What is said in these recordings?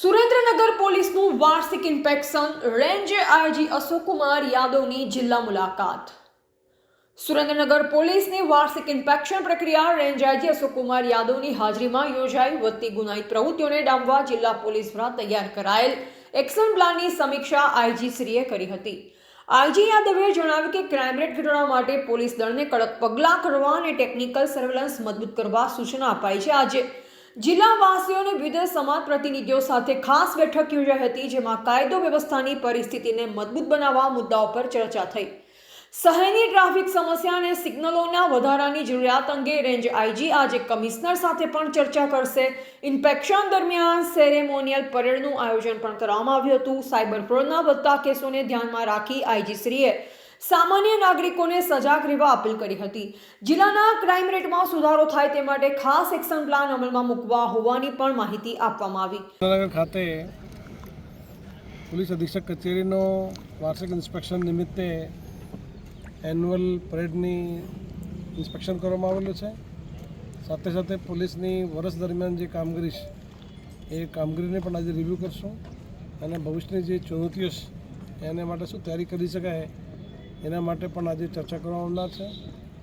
સુરેન્દ્રનગર પોલીસનું વાર્ષિક inspection range IG Ashokkumar યાદવની જિલ્લા મુલાકાત. સુરેન્દ્રનગર પોલીસની વાર્ષિક ઇન્સ્પેક્શન પ્રક્રિયા, રેન્જ આઈજી અશોકકુમાર યાદવની હાજરીમાં યોજાઈ. વધતી ગુનાહિત પ્રવૃત્તિઓને ડામવા જિલ્લા પોલીસ દ્વારા તૈયાર કરાયેલ એક્શન પ્લાનની સમીક્ષા આઈજી શ્રીએ કરી હતી. આઈજી યાદવે જણાવ્યું કે ક્રાઇમ રેટ ઘટાડવા માટે પોલીસ દળને કડક પગલાં કરવા અને ટેકનિકલ સર્વેલન્સ મજબૂત કરવા સૂચના અપાઈ છે. આજે જિલ્લાવાસીઓને વિવિધ સમાજ પ્રતિનિધિઓ સાથે ખાસ બેઠક યોજાઈ હતી, જેમાં કાયદો વ્યવસ્થાની પરિસ્થિતિને મજબૂત બનાવવા મુદ્દાઓ પર ચર્ચા થઈ. શહેરની ટ્રાફિક સમસ્યા અને સિગ્નલોના વધારાની જરૂરિયાત અંગે રેન્જ આઈજી આજે કમિશનર સાથે પણ ચર્ચા કરશે. ઇન્સ્પેક્શન દરમિયાન સેરેમોનિયલ પરેડનું આયોજન પણ કરવામાં આવ્યું હતું. સાયબર ફ્રોડના વધતા કેસોને ધ્યાનમાં રાખી આઈજીશ્રીએ સામાન્ય નાગરિકોને સજાગ રહેવા અપીલ કરી હતી. જિલ્લાના ક્રાઇમ રેટમાં સુધારો થાય તે માટે ખાસ એક્શન પ્લાન અમલમાં મૂકવા હોવાની પણ માહિતી આપવામાં આવી. ખાતે પોલીસ અધિક્ષક કચેરીનો વાર્ષિક ઇન્સ્પેક્શન નિમિત્તે એન્યુઅલ પરેડની ઇન્સ્પેક્શન કરવામાં આવેલું છે. સાથે સાથે પોલીસની વર્ષ દરમિયાન જે કામગીરી છે, એ કામગીરીને પણ આજે રિવ્યૂ કરશું અને ભવિષ્યની જે ચુનૌતીઓ છે, એને માટે શું તૈયારી કરી શકાય એના માટે પણ આજે ચર્ચા કરવામાં આવનાર છે.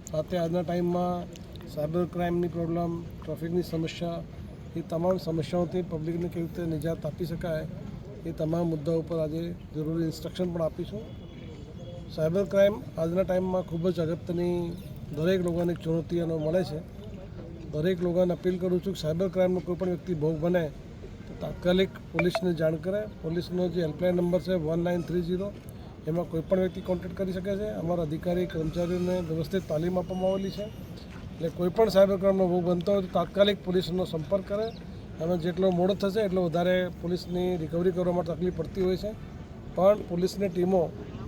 સાથે આજના ટાઈમમાં સાયબર ક્રાઇમની પ્રોબ્લેમ, ટ્રાફિકની સમસ્યા, એ તમામ સમસ્યાઓથી પબ્લિકને કેવી રીતે નિજાત આપી શકાય એ તમામ મુદ્દા ઉપર આજે જરૂરી ઇન્સ્ટ્રક્શન પણ આપીશું. સાયબર ક્રાઇમ આજના ટાઈમમાં ખૂબ જ અગત્યની દરેક લોકોને ચુનૌતીઓનો મળે છે. દરેક લોકોને અપીલ કરું છું કે સાયબર ક્રાઇમનો કોઈ પણ વ્યક્તિ ભોગ બને તો તાત્કાલિક પોલીસને જાણ કરે. પોલીસનો જે હેલ્પલાઇન નંબર છે વન નાઇન થ્રી એમાં કોઈપણ વ્યક્તિ કોન્ટેક્ટ કરી શકે છે. અમારા અધિકારી, કર્મચારીઓને વ્યવસ્થિત તાલીમ આપવામાં આવેલી છે. એટલે કોઈપણ સાયબર ક્રાઇમનો ભોગ બનતો હોય તો તાત્કાલિક પોલીસનો સંપર્ક કરે. અને જેટલો મોડો થશે એટલો વધારે પોલીસની રિકવરી કરવામાં તકલીફ પડતી હોય છે. પણ પોલીસની ટીમો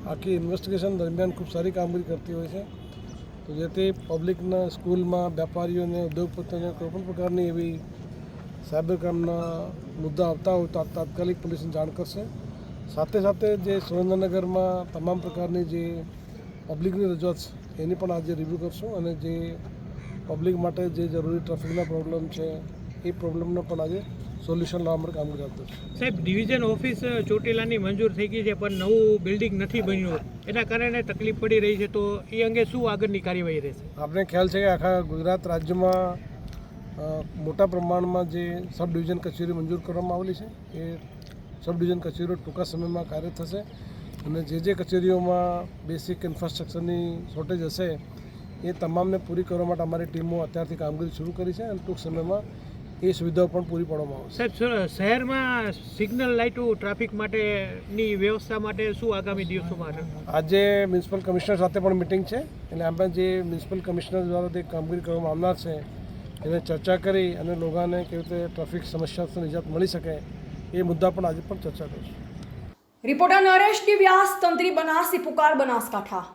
આખી ઇન્વેસ્ટિગેશન દરમિયાન ખૂબ સારી કામગીરી કરતી હોય છે. તો જેથી પબ્લિકના સ્કૂલમાં વેપારીઓને, ઉદ્યોગપતિઓને કોઈપણ પ્રકારની એવી સાયબર ક્રાઇમના મુદ્દા આવતા હોય તો તાત્કાલિક પોલીસને જાણ કરશે. સાથે સાથે જે સુરેન્દ્રનગરમાં તમામ પ્રકારની જે પબ્લિકની રજૂઆત છે એની પણ આજે રિવ્યૂ કરશું અને જે પબ્લિક માટે જે જરૂરી ટ્રાફિકના પ્રોબ્લેમ છે એ પ્રોબ્લેમનો પણ આજે સોલ્યુશન લાવવા માટે કામગીરી હાથ ધરશું. સાહેબ ડિવિઝન ઓફિસ ચોટીલાની મંજૂર થઈ ગઈ છે પણ નવું બિલ્ડિંગ નથી બન્યું. એના કારણે તકલીફ પડી રહી છે તો એ અંગે શું આગળની કાર્યવાહી રહેશે? આપણે ખ્યાલ છે કે આખા ગુજરાત રાજ્યમાં મોટા પ્રમાણમાં જે સબ ડિવિઝન કચેરી મંજૂર કરવામાં આવેલી છે એ સબ ડિવિઝન કચેરીઓ ટૂંકા સમયમાં કાર્ય થશે અને જે જે કચેરીઓમાં બેસિક ઇન્ફ્રાસ્ટ્રક્ચરની શોર્ટેજ હશે એ તમામને પૂરી કરવા માટે અમારી ટીમો અત્યારથી કામગીરી શરૂ કરી છે અને ટૂંક સમયમાં એ સુવિધાઓ પણ પૂરી પાડવામાં આવશે. સાહેબ શહેરમાં સિગ્નલ લાઇટો ટ્રાફિક માટેની વ્યવસ્થા માટે શું આગામી દિવસોમાં આજે મ્યુનિસિપલ કમિશનર સાથે પણ મિટિંગ છે એટલે આપણે જે મ્યુનિસિપલ કમિશનર દ્વારા તે કામગીરી કરવામાં આવનાર છે એને ચર્ચા કરી અને લોકોને કેવી રીતે ટ્રાફિક સમસ્યાથી નિજાત મળી શકે એ મુદ્દા પણ આજે પણ ચર્ચા કરીશું રિપોર્ટર નરેશ ડી વ્યાસ તંત્રી બનાસી પુકાર બનાસકાંઠા.